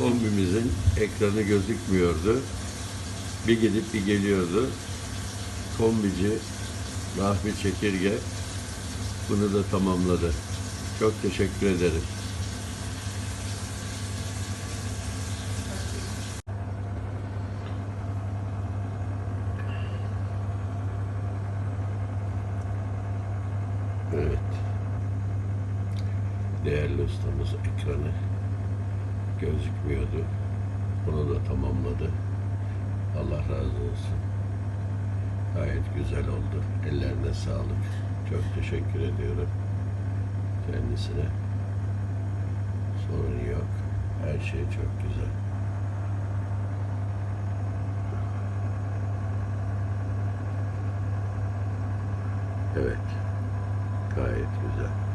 kombimizin ekranı gözükmüyordu. Bir gidip bir geliyordu. Kombici Rahmi Çekirge bunu da tamamladı. Çok teşekkür ederim. Evet. Değerli ustamız ekranı gözükmüyordu. Bunu da tamamladı. Allah razı olsun. Gayet güzel oldu. Ellerine sağlık. Çok teşekkür ediyorum kendisine. Sorun yok. Her şey çok güzel. Evet. Gayet güzel.